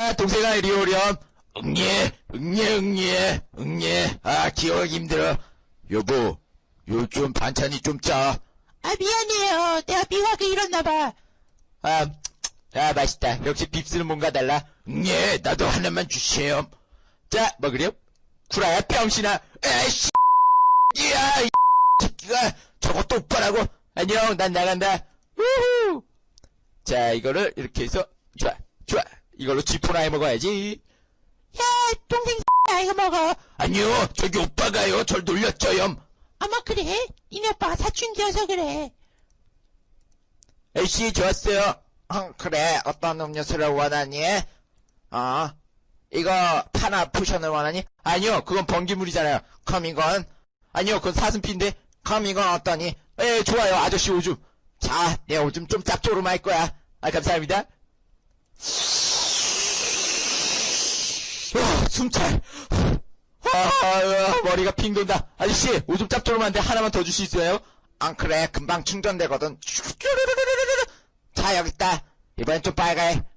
아, 동생아, 이리 오렴. 응예, 응예, 응예, 응예. 아, 기억하기 힘들어. 여보, 요즘 반찬이 좀 짜. 아, 미안해요. 내가 미화가 일었나봐. 아, 아, 맛있다. 역시 빕스는 뭔가 달라. 응예, 나도 하나만 주세요. 자, 먹으렴. 구라야, 병신아. 에이씨, 야, 이 새끼가 저거 똑바라고. 안녕, 난 나간다. 우후. 자, 이거를 이렇게 해서, 좋아, 좋아. 이걸로 지포나 해 먹어야지. 야, 동생 야, 이거 먹어. 아니요, 저기 오빠가요. 절 놀렸죠요. 어머, 그래? 니네 오빠가 사춘기여서 그래. 에이씨, 좋았어요. 어, 그래, 어떤 음료수를 원하니? 어, 이거, 파나 포션을 원하니? 아니요, 그건 번기물이잖아요. 그럼 이건? 아니요, 그건 사슴피인데? 그럼 이건 어떠니? 에, 좋아요, 아저씨 오줌. 자, 내 오줌 좀 짭조름할 거야. 아, 감사합니다. 어, 숨찰. 아, 머리가 핑 돈다. 아저씨, 오줌 짭조름한데 하나만 더 줄 수 있어요? 안 그래, 금방 충전되거든. 자, 여기 있다. 이번엔 좀 빨가해.